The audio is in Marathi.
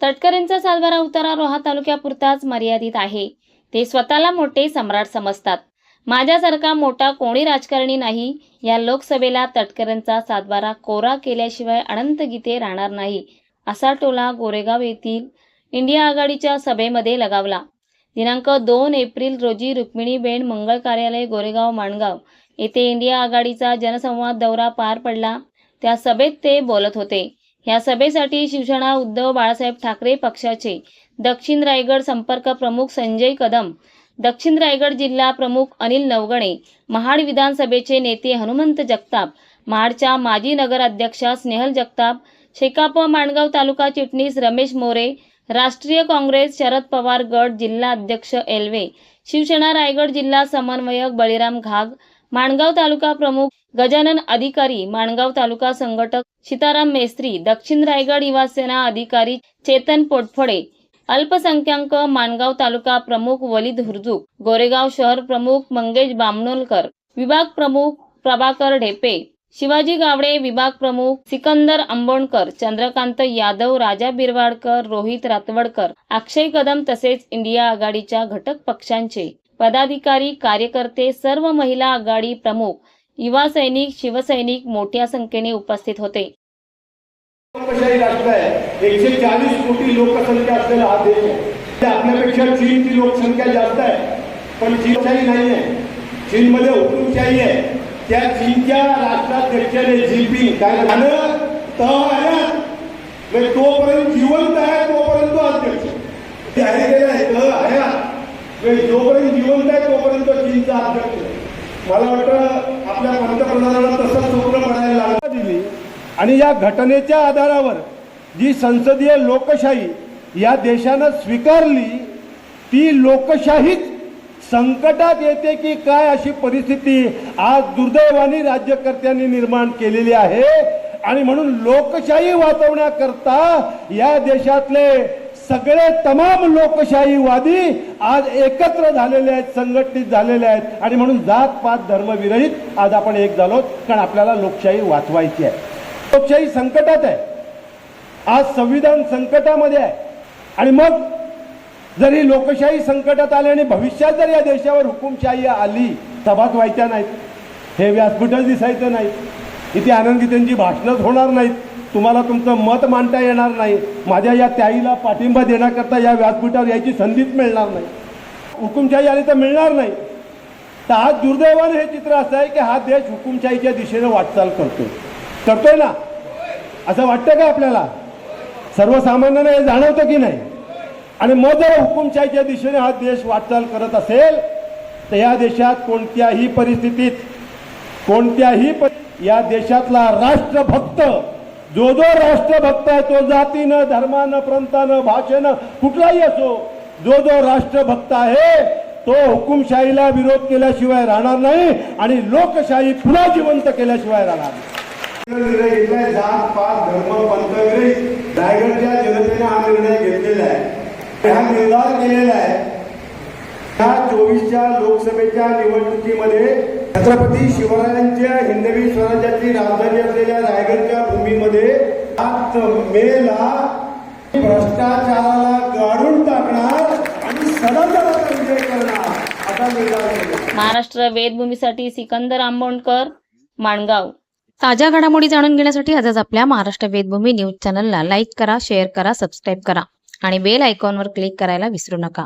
तटकरेंचा सातबारा उतारा रोहा तालुक्यापुरताच मर्यादित आहे. ते स्वतःला मोठे सम्राट समजतात. माझ्यासारखा मोठा कोणी राजकारणी नाही. या लोकसभेला तटकरेंचा सातबारा कोरा केल्याशिवाय अनंत गीते राहणार नाही असा टोला गोरेगाव येथील इंडिया आघाडीच्या सभेमध्ये लगावला. दिनांक दोन एप्रिल रोजी रुक्मिणीबेन मंगळ कार्यालय गोरेगाव माणगाव येथे इंडिया आघाडीचा जनसंवाद दौरा पार पडला. त्या सभेत ते बोलत होते. या सभेसाठी शिवसेना उद्धव बाळासाहेब ठाकरे पक्षाचे दक्षिण रायगड संपर्क प्रमुख संजय कदम दक्षिण रायगड जिल्हा प्रमुख अनिल नवगणे महाड विधानसभेचे नेते हनुमंत जगताप महाडच्या माजी नगराध्यक्षा स्नेहल जगताप शेकाप माणगाव तालुका चिटणीस रमेश मोरे राष्ट्रीय काँग्रेस शरद पवार गट जिल्हा अध्यक्ष एल्वे शिवसेना रायगड जिल्हा समन्वयक बळीराम घाग माणगाव तालुका प्रमुख गजानन अधिकारी माणगाव तालुका संघटक सीताराम मेस्त्री दक्षिण रायगड युवा सेना अधिकारी चेतन पोटफळे अल्पसंख्याक माणगाव तालुका प्रमुख वलिद हुरजूक गोरेगाव शहर प्रमुख मंगेश बामणोलकर विभाग प्रमुख प्रभाकर ढेपे शिवाजी गावडे विभाग प्रमुख सिकंदर आंबोणकर चंद्रकांत यादव राजा बिरवाडकर रोहित रातवडकर अक्षय कदम तसेच इंडिया आघाडीच्या घटक पक्षांचे पदाधिकारी कार्यकर्ते सर्व महिला आघाडी प्रमुख युवा सैनिक शिवसैनिक मोठ्या संख्येने उपस्थित होते. एकशे चाळीस कोटी लोकसंख्या असलेला हा देश आहे. आपल्यापेक्षा चीनची लोकसंख्या जास्त आहे. पण चीनशाही नाही आहे चीनमध्ये हुकुमशाही आहे. त्या चीनच्या राष्ट्राध्यक्षाने जिनपिंग काय झालं? तह आयात. म्हणजे तोपर्यंत जिवंत आहे तोपर्यंत तो अध्यक्ष ते आहे गेलं आहे तह आयात म्हणजे जोपर्यंत जिवंत आहे तोपर्यंत चीनचा अध्यक्ष मला वाटतं आपल्या पंतप्रधानांना तसं स्वप्न पडायला दिली. आणि या घटनेच्या आधारावर जी संसदीय लोकशाही या देशानं स्वीकारली ती लोकशाहीच संकटात येते की काय अशी परिस्थिती आज दुर्दैवानी राज्यकर्त्यांनी निर्माण केलेली आहे. आणि म्हणून लोकशाही वाचवण्याकरता या देशातले सगळे तमाम लोकशाहीवादी आज एकत्र झालेले आहेत संघटित झालेले आहेत. आणि म्हणून जात पात धर्मविरहित आज आपण एक झालो कारण आपल्याला लोकशाही वाचवायची आहे. लोकशाही संकटात आहे. आज संविधान संकटामध्ये आहे. आणि मग जरी लोकशाही संकटात आली आणि भविष्यात जर या देशावर हुकुमशाही आली सभात व्हायच्या नाहीत. हे व्यासपीठच दिसायचं नाही. इथे आनंदी त्यांची भाषणच होणार नाहीत. तुम्हाला तुमचं मत मांडता येणार नाही. माझ्या या त्याईला पाठिंबा देण्याकरता या व्यासपीठावर यायची संधीच मिळणार नाही. हुकुमशाही आली तर मिळणार नाही. तर आज दुर्दैवाने हे चित्र असं आहे की हा देश हुकुमशाहीच्या दिशेने वाटचाल करतो. करतोय ना? असं वाटतं का आपल्याला? सर्वसामान्यांना हे जाणवतं की नाही? आणि मग जर हुकुमशाहीच्या दिशेने हा देश वाटचाल करत असेल तर या देशात कोणत्याही परिस्थितीत कोणत्याही परि- या देशातला राष्ट्रभक्त जो जो राष्ट्रभक्त आहे तो जातीनं धर्मानं प्रांतानं भाषेनं कुठलाही असो जो जो राष्ट्रभक्त आहे तो हुकुमशाहीला विरोध केल्याशिवाय राहणार नाही आणि लोकशाही पुन्हा जिवंत केल्याशिवाय राहणार नाही. जात पात धर्म पंथ रायगडच्या जनतेने हा निर्णय घेतलेला आहे हा निर्धार केलेला आहे. चोवीसच्या लोकसभेच्या निवडणुकीमध्ये छत्रपती शिवरायांच्या हिंदवी स्वराज्याची राजधानी असलेल्या रायगडच्या भूमीमध्ये सात मेला भ्रष्टाचाराला गाडून टाकणार आणि सदाचाराचा विजय करणार. असा निर्धार महाराष्ट्र वेदभूमीसाठी सिकंदर आंबोणकर माणगाव. ताज्या घडामोडी जाणून घेण्यासाठी आजच आपल्या महाराष्ट्र वेदभूमी न्यूज चॅनलला लाईक करा शेअर करा सबस्क्राईब करा आणि बेल आयकॉनवर क्लिक करायला विसरू नका.